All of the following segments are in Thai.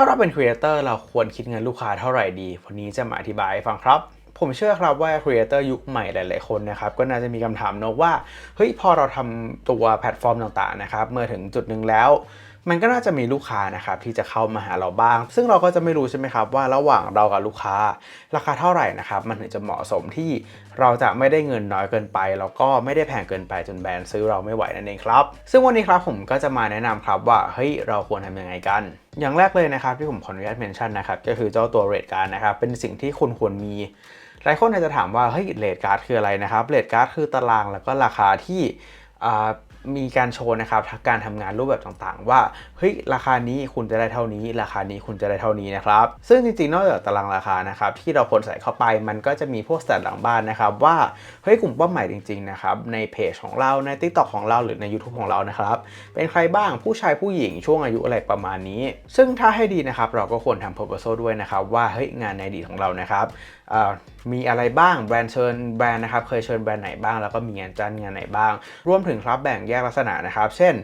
ถ้าเราเป็นครีเอเตอร์เราควรคิดเงินลูกค้าเท่าไหร่ดีวันนี้จะมาอธิบายให้ฟังครับผมเชื่อครับว่าครีเอเตอร์ยุคใหม่หลาย ๆ คนนะครับก็น่าจะมีคำถามนกว่าเฮ้ยพอเราทำตัวแพลตฟอร์มต่าง ๆ นะครับเมื่อถึงจุดหนึ่งแล้ว มันก็น่าจะมีลูกค้านะครับที่จะเข้ามาหาเราบ้าง ซึ่งเราก็จะไม่รู้ใช่ไหมครับว่าระหว่างเรากับลูกค้า ราคาเท่าไหร่นะครับมันถึงจะเหมาะสมที่เราจะไม่ได้เงินน้อยเกินไปแล้วก็ไม่ได้แพงเกินไปจนแบรนด์ซื้อเราไม่ไหวนั่นเองครับ ซึ่งวันนี้ครับผมก็จะมาแนะนำครับว่าเฮ้ยเราควรทำยังไงกันอย่างแรกเลยนะครับที่ผมขออนุญาตเมนชั่นนะครับก็คือเจ้าตัวเรทการ์ดนะครับเป็นสิ่งที่คุณควรมีหลายคนอาจจะถามว่าเฮ้ยเรทการ์ดคืออะไรนะครับเรทการ์ดคือตารางแล้วก็ราคาที่อ่า มีการโชว์นะครับการทำงานรูปแบบต่างๆ ว่าเฮ้ยราคานี้คุณจะได้เท่านี้ ราคานี้คุณจะได้เท่านี้นะครับ ซึ่งจริงๆนอกจากตารางราคานะครับที่เราควรใส่เข้าไปมันก็จะมีพวกสแตทหลังบ้านนะครับว่าเฮ้ยกลุ่มเป้าหมายจริงๆนะครับในเพจของเราใน TikTok ของเราหรือใน YouTube ของเรานะครับเป็นใครบ้างผู้ชายผู้หญิงช่วงอายุอะไรประมาณนี้ ซึ่งถ้าให้ดีนะครับเราก็ควรทำ proposal ด้วยนะครับว่าเฮ้ยงานในอดีตของเรานะครับ มีอะไรบ้างแบรนด์เชิญแบรนด์นะครับเคยเชิญแบรนด์ไหนบ้างแล้วก็มีงานจ้างงานไหนบ้าง รวมถึงครับแบ่งแยกลักษณะนะครับ เช่น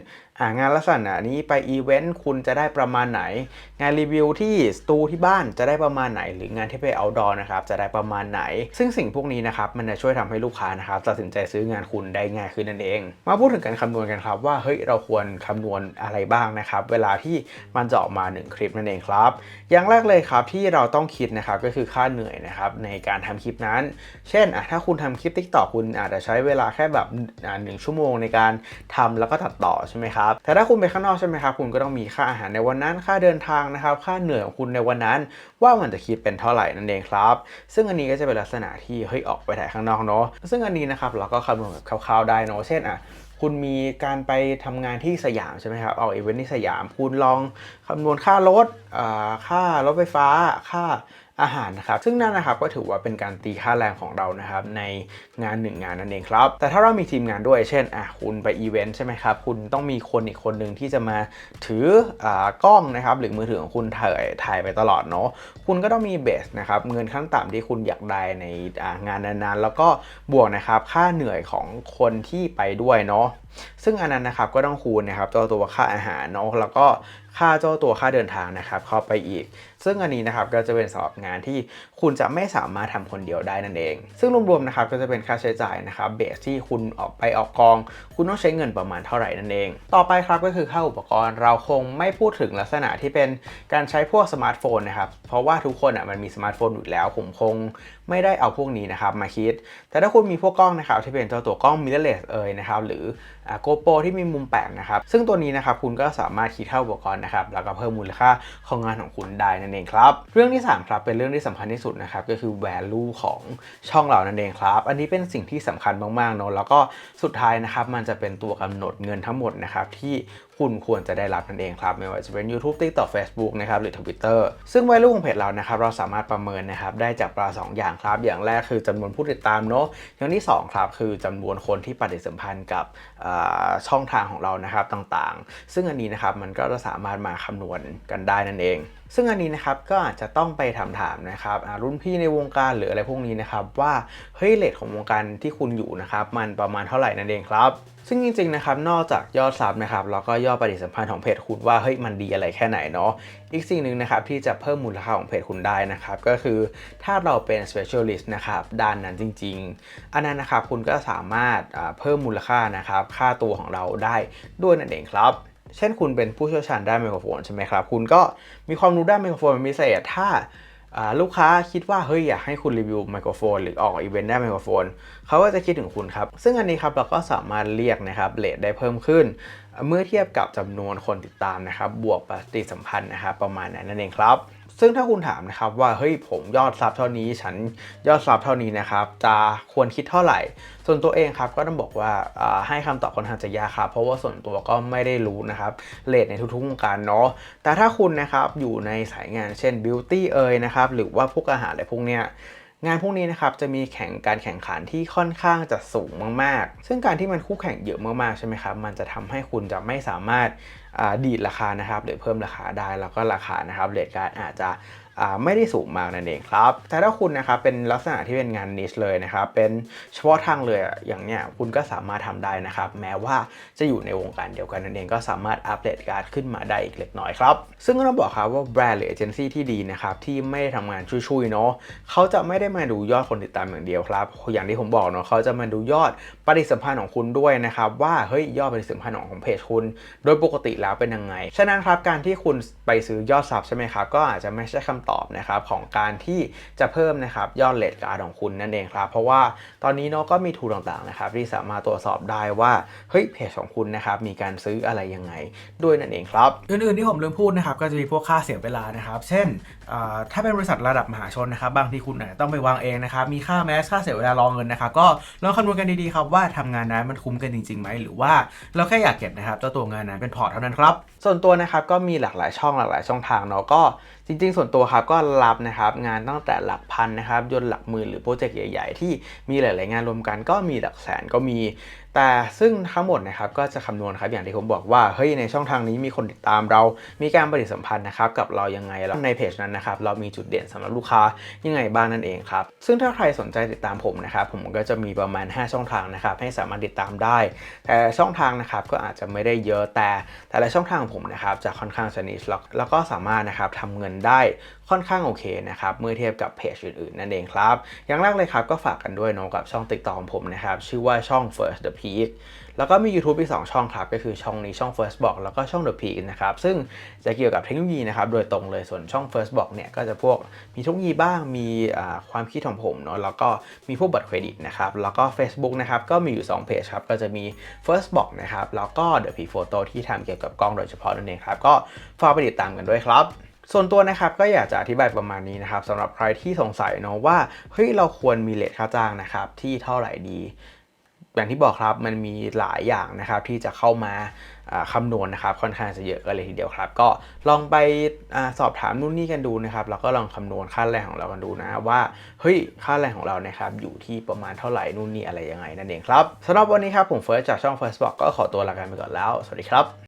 งานลักษณะนี้ไปอีเวนต์คุณจะได้ประมาณไหน งานรีวิวที่สตูที่บ้านจะได้ประมาณไหน หรืองานที่ไปเอาดอนะครับจะได้ประมาณไหน ซึ่งสิ่งพวกนี้นะครับมันจะช่วยทำให้ลูกค้านะครับตัดสินใจซื้องานคุณได้ง่ายขึ้นนั่นเอง มาพูดถึงการคำนวณกันครับว่าเฮ้ยเราควรคำนวณอะไรบ้างนะครับเวลาที่มันจะออกมา 1 คลิปนั่นเองครับ อย่างแรกเลยครับที่เราต้องคิดนะครับก็คือค่าเหนื่อยนะครับในการทำคลิปนั้น เช่นอะถ้าคุณทำคลิป t ิ k t o k คุณอาจจะใช้เวลาแค่แบบอ่าหนึ่งชั่วโมงในการทำแล้วก็ตัดต่อใช่ไหมครับแต่ถ้าคุณไปข้างนอกใช่ไหมครับคุณก็ต้องมีค่าอาหารในวันนั้นค่าเดินทางนะครับค่าเหนื่อยของคุณในวันนั้น ว่ามันจะคิดเป็นเท่าไหร่นั่นเองครับ ซึ่งอันนี้ก็จะเป็นลักษณะที่เฮ้ยออกไปถ่ายข้างนอกเนาะซึ่งอันนี้นะครับเราก็คำนวณแบบคร่าวๆได้เนาะเช่นอะคุณมีการไปทำงานที่สยามใช่ไหมครับเอาอีเวนต์ที่สยาม คุณลองคำนวณค่ารถอ่าค่ารถไฟฟ้า ค่า อาหารนะครับ ซึ่งนั่นนะครับก็ถือว่าเป็นการตีค่าแรงของเรานะครับในงานหนึ่งงานนั่นเองครับ แต่ถ้าเรามีทีมงานด้วย เช่นอะคุณไปอีเวนต์ใช่ไหมครับ คุณต้องมีคนอีกคนหนึ่งที่จะมาถืออากล้องนะครับหรือมือถือของคุณถ่ายถ่ายไปตลอดเนาะ คุณก็ต้องมีเบสนะครับเงินขั้นต่ำที่คุณอยากได้ในงานนั้นๆ แล้วก็บวกนะครับค่าเหนื่อยของคนที่ไปด้วยเนาะ ซึ่งอันนั้นนะครับก็ต้องคูณนะครับตัวตัวค่าอาหารเนาะแล้วก็ค่าเจ้าตัวค่าเดินทางนะครับเข้าไปอีก ซึ่งอันนี้นะครับก็จะเป็นสำหรับงานที่คุณจะไม่สามารถทำคนเดียวได้นั่นเอง ซึ่งรวมๆนะครับก็จะเป็นค่าใช้จ่ายนะครับเบสที่คุณออกไปออกกอง คุณต้องใช้เงินประมาณเท่าไหร่นั่นเอง ต่อไปครับก็คือค่าอุปกรณ์เราคงไม่พูดถึงลักษณะที่เป็นการใช้พวกสมาร์ทโฟนนะครับเพราะว่าทุกคนอะมันมีสมาร์ทโฟนอยู่แล้วผมคงไม่ได้เอาพวกนี้นะครับมาคิด แต่ถ้าคุณมีพวกกล้องนะครับที่เป็นเจ้าตัวกล้องมิเรเลสเอยนะครับหรือโกโปรที่มีมุมแปลกนะครับ ซึ่งตัวนี้นะครับคุณก็สามารถคิดเท่าอุปกรณ์นะครับแล้วก็เพิ่มมูลค่าของงานของคุณได้นั่นเองครับ เรื่องที่ 3 ครับเป็นเรื่องที่สำคัญที่สุดนะครับก็คือ value ของช่องเรานั่นเองครับ อันนี้เป็นสิ่งที่สำคัญมากๆเนาะแล้วก็สุดท้ายนะครับมันจะเป็นตัวกำหนดเงินทั้งหมดนะครับที่คุณควรจะได้รับนั่นเองครับ ไม่ว่าจะเป็น YouTube TikTok Facebook นะครับหรือ Twitter ซึ่ง value ของเพจเรานะครับเราสามารถประเมินนะครับได้จากปลาสองอย่างครับ อย่างแรกคือจำนวนผู้ติดตามเนอะอย่างที่สองครับ คือจำนวนคนที่ปฏิสัมพันธ์กับช่องทางของเรานะครับต่างๆ ซึ่งอันนี้นะครับมันก็จะสามารถมาคำนวณกันได้นั่นเอง ซึ่งอันนี้นะครับก็อาจจะต้องไปถามถามๆนะครับรุ่นพี่ในวงการหรืออะไรพวกนี้นะครับว่าเฮ้ยเลทของวงการที่คุณอยู่นะครับมันประมาณเท่าไหร่นั่นเองครับ ซึ่งจริงๆนะครับนอกจากยอดซับนะครับแล้วก็ยอดปฏิสัมพันธ์ของเพจคุณว่าเฮ้ยมันดีอะไรแค่ไหนเนาะอีกสิ่งหนึ่งนะครับที่จะเพิ่มมูลค่าของเพจคุณได้นะครับก็คือถ้าเราเป็น specialist นะครับด้านนั้นจริง ๆ อันนั้นนะครับคุณก็สามารถเพิ่มมูลค่านะครับค่าตัวของเราได้ด้วยนั่นเองครับเช่นคุณเป็นผู้เชี่ยวชาญด้านไมโครโฟนใช่ไหมครับ คุณก็มีความรู้ด้านไมโครโฟนเป็นพิเศษ ถ้า ลูกค้าคิดว่าเฮ้ยอยากให้คุณรีวิวไมโครโฟน หรือออกอีเวนต์ได้ไมโครโฟนเขาก็จะคิดถึงคุณครับ ซึ่งอันนี้ครับเราก็สามารถเรียกนะครับเลทได้เพิ่มขึ้น เมื่อเทียบกับจำนวนคนติดตามนะครับบวกปฏิสัมพันธ์นะครับประมาณนั้นนั่นเองครับ ซึ่งถ้าคุณถามนะครับว่าเฮ้ยผมยอดซับเท่านี้ ฉันยอดซับเท่านี้นะครับจะควรคิดเท่าไหร่ ส่วนตัวเองครับก็ต้องบอกว่าาให้คำตอบค่อนข้างจะยากครับเพราะว่าส่วนตัวก็ไม่ได้รู้นะครับเลทในทุกๆวงการเนาะแต่ถ้าคุณนะครับอยู่ในสายงานเช่นบิวตี้เอยนะครับหรือว่าพวกอาหารอะไรพวกเนี้ย งานพวกนี้นะครับจะมีแข่งการแข่งขันที่ค่อนข้างจะสูงมากๆ ซึ่งการที่มันคู่แข่งเยอะมากๆใช่ไหมครับมันจะทำให้คุณจะไม่สามารถดีดราคานะครับหรือเพิ่มราคาได้แล้วก็ราคานะครับเรทการอาจจะ ไม่ได้สูงมากนั่นเองครับ แต่ถ้าคุณนะครับเป็นลักษณะที่เป็นงานนิชเลยนะครับเป็นเฉพาะทางเลยอย่างเนี้ยคุณก็สามารถทำได้นะครับ แม้ว่าจะอยู่ในวงการเดียวกันนั่นเองก็สามารถอัปเดตการ์ดขึ้นมาได้อีกเล็กน้อยครับ ซึ่งก็ต้องบอกครับว่าแบรนด์หรือเอเจนซี่ที่ดีนะครับที่ไม่ได้ทำงานชุยๆเนาะเขาจะไม่ได้มาดูยอดคนติดตามอย่างเดียวครับอย่างที่ผมบอกเนาะเขาจะมาดูยอดปฏิสัมพันธ์ของคุณด้วยนะครับว่าเฮ้ยยอดปฏิสัมพันธ์ของเพจคุณ โดยปกติแล้วเป็นยังไงฉะนั้นครับการที่คุณไปซื้อยอดซับใช่ไหมครับก็อาจจะไม่ใช่คำตอบนะครับของการที่จะเพิ่มนะครับยอดเลทการ์ดของคุณนั่นเองครับ เพราะว่าตอนนี้เนาะก็มีทูต่างๆนะครับที่สามารถตรวจสอบได้ว่าเฮ้ยเพจของคุณนะครับมีการซื้ออะไรยังไงด้วยนั่นเองครับ อื่นๆที่ผมลืมพูดนะครับก็จะมีพวกค่าเสียเวลานะครับ เช่นอ่าถ้าเป็นบริษัทระดับมหาชนนะครับบางทีคุณอาจจะต้องไปวางเองนะครับมีค่าแมสค่าเสียเวลารอเงินนะครับก็ลองคำนวณกันดีๆครับว่าทำงานนั้นมันคุ้มกันจริงๆไหมหรือว่าเราแค่อยากเก็บนะครับเจ้าตัวงานนั้นเป็นพอร์ตเท่านั้นครับส่วนตัวนะครับก็มีหลากหลายช่องหลากหลายช่องทางเนาะก็ จริงๆ ส่วนตัวครับก็รับนะครับงานตั้งแต่หลักพันนะครับจนหลักหมื่นหรือโปรเจกต์ใหญ่ ๆ ที่มีหลาย ๆ งานรวมกันก็มีหลักแสนก็มี แต่ซึ่งทั้งหมดนะครับก็จะคำนวณครับอย่างที่ผมบอกว่าเฮ้ยในช่องทางนี้มีคนติดตามเรา มีการปฏิสัมพันธ์นะครับกับเรายังไงแล้วในเพจนั้นนะครับเรามีจุดเด่นสำหรับลูกค้ายังไงบ้างนั่นเองครับซึ่งถ้าใครสนใจติดตามผมนะครับผมก็จะมีประมาณ 5 ช่องทางนะครับให้สามารถติดตามได้ แต่ช่องทางนะครับก็อาจจะไม่ได้เยอะแต่แต่ละช่องทางของผมนะครับจะค่อนข้างสนิทแล้วแล้วก็สามารถนะครับทำเงินได้ ค่อนข้างโอเคนะครับเมื่อเทียบกับเพจอื่นๆ นั่นเองครับ อย่างแรกเลยครับก็ฝากกันด้วยเนาะกับช่องติ๊กต็อกของผมนะครับชื่อว่าช่อง First the Peak แล้วก็มี YouTube อีก 2 ช่องครับก็คือช่องนี้ช่อง First Block แล้วก็ช่อง The Peak นะครับซึ่งจะเกี่ยวกับเทคโนโลยีนะครับโดยตรงเลยส่วนช่อง First Block เนี่ยก็จะพวกมีเทคโนโลยีบ้างมีความคิดของผมเนาะแล้วก็มีพวกบัตรเครดิตนะครับแล้วก็ Facebook นะครับก็มีอยู่ 2 เพจครับก็จะมี First Block นะครับแล้วก็ The Peak Photo ที่ทำเกี่ยวกับกล้องโดยเฉพาะนั่นเองครับก็ฝากไปติดตามกันด้วยครับ ส่วนตัวนะครับก็อยากจะอธิบายประมาณนี้นะครับสำหรับใครที่สงสัยเนาะว่าเฮ้ยเราควรมีเลทค่าจ้างนะครับที่เท่าไหร่ดีอย่างที่บอกครับมันมีหลายอย่างนะครับที่จะเข้ามาคำนวณนะครับค่อนข้างจะเยอะกันเลยทีเดียวครับ ก็ลองไปอสอบถามนู่นนี่กันดูนะครับแล้วก็ลองคำนวณค่าแรงของเรากันดูนะว่าเฮ้ยค่าแรงของเรานะครับอยู่ที่ประมาณเท่าไหร่นู่นนี่อะไรยังไงนั่นเองครับสำหรับวันนี้ครับผมเฟิร์สจากช่อง First Block ก็ขอตัวลากันไปก่อนแล้ว สวัสดีครับ